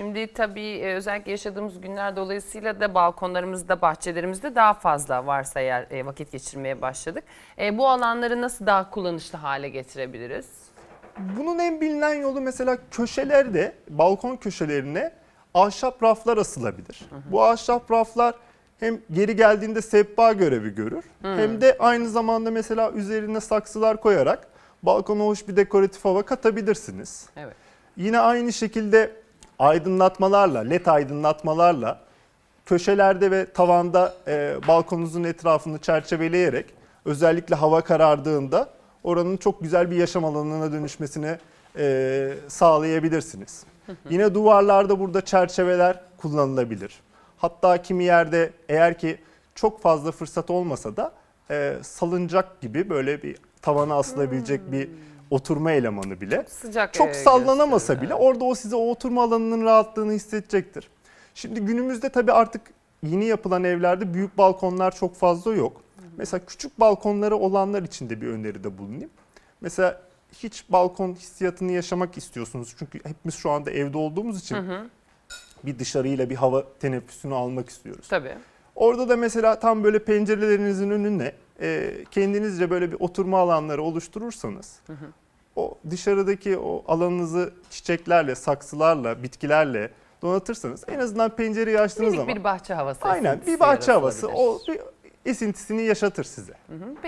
Şimdi tabii e, özellikle yaşadığımız günler dolayısıyla da balkonlarımızda, bahçelerimizde daha fazla varsa eğer e, vakit geçirmeye başladık. E, bu alanları nasıl daha kullanışlı hale getirebiliriz? Bunun en bilinen yolu mesela köşelerde, balkon köşelerine ahşap raflar asılabilir. Bu ahşap raflar hem geri geldiğinde sehpa görevi görür hem de aynı zamanda mesela üzerine saksılar koyarak balkona hoş bir dekoratif hava katabilirsiniz. Evet. Yine aynı şekilde aydınlatmalarla, led aydınlatmalarla köşelerde ve tavanda e, balkonunuzun etrafını çerçeveleyerek özellikle hava karardığında oranın çok güzel bir yaşam alanına dönüşmesini e, sağlayabilirsiniz. Yine duvarlarda burada çerçeveler kullanılabilir. Hatta kimi yerde eğer ki çok fazla fırsat olmasa da e, salıncak gibi böyle bir tavana asılabilecek bir oturma elemanı bile Sıcak çok sallanamasa bile orada o size o oturma alanının rahatlığını hissedecektir. Şimdi günümüzde tabii artık yeni yapılan evlerde büyük balkonlar çok fazla yok. Mesela küçük balkonları olanlar için de bir öneride bulunayım. Mesela hiç balkon hissiyatını yaşamak istiyorsunuz. Çünkü hepimiz şu anda evde olduğumuz için bir dışarıyla bir hava teneffüsünü almak istiyoruz. Tabii. Orada da mesela tam böyle pencerelerinizin önüne e, kendinizce böyle bir oturma alanları oluşturursanız o dışarıdaki o alanınızı çiçeklerle, saksılarla, bitkilerle donatırsanız en azından pencereyi açtığınız Minik zaman bir bahçe havası. aynen bir bahçe havası o bir esintisini yaşatır size. Hı hı.